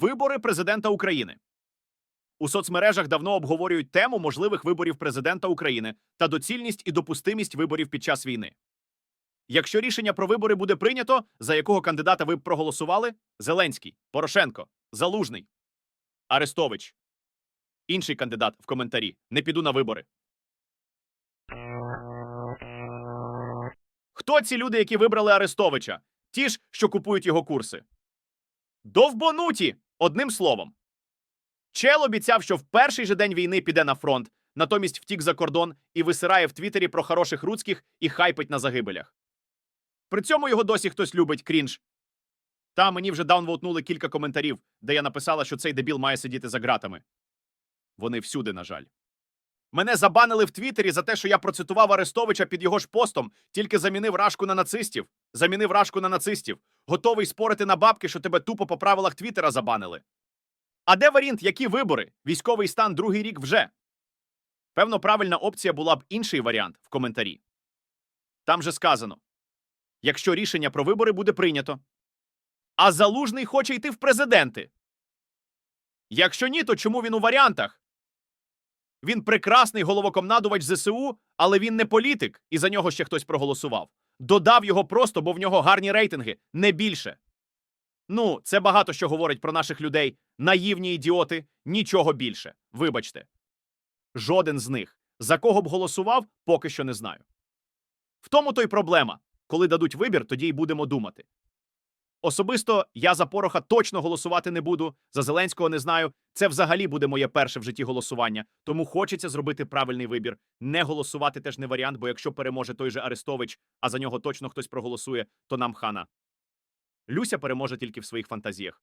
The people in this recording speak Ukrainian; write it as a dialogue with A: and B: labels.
A: Вибори президента України. У соцмережах давно обговорюють тему можливих виборів президента України та доцільність і допустимість виборів під час війни. Якщо рішення про вибори буде прийнято, за якого кандидата ви б проголосували? Зеленський, Порошенко, Залужний, Арестович. Інший кандидат в коментарі. Не піду на вибори. Хто ці люди, які вибрали Арестовича? Ті ж, що купують його курси. Довбонуті! Одним словом. Чел обіцяв, що в перший же день війни піде на фронт, натомість втік за кордон і висирає в Твіттері про хороших руцьких і хайпить на загибелях. При цьому його досі хтось любить крінж. Та мені вже даунвотнули кілька коментарів, де я написала, що цей дебіл має сидіти за ґратами. Вони всюди, на жаль. Мене забанили в Твіттері за те, що я процитував Арестовича під його ж постом, тільки замінив рашку на нацистів. Замінив рашку на нацистів. Готовий спорити на бабки, що тебе тупо по правилах Твіттера забанили. А де варіант, які вибори? Військовий стан другий рік вже. Певно, правильна опція була б інший варіант в коментарі. Там же сказано: якщо рішення про вибори буде прийнято, а залужний хоче йти в президенти. Якщо ні, то чому він у варіантах? Він прекрасний головокомнадувач ЗСУ, але він не політик, і за нього ще хтось проголосував. Додав його просто, бо в нього гарні рейтинги, не більше. Ну, це багато що говорить про наших людей. Наївні ідіоти, нічого більше. Вибачте. Жоден з них. За кого б голосував, поки що не знаю. В тому то й проблема. Коли дадуть вибір, тоді й будемо думати. Особисто я за Пороха точно голосувати не буду, за Зеленського не знаю. Це взагалі буде моє перше в житті голосування, тому хочеться зробити правильний вибір. Не голосувати теж не варіант, бо якщо переможе той же Арестович, а за нього точно хтось проголосує, то нам хана. Люся переможе тільки в своїх фантазіях.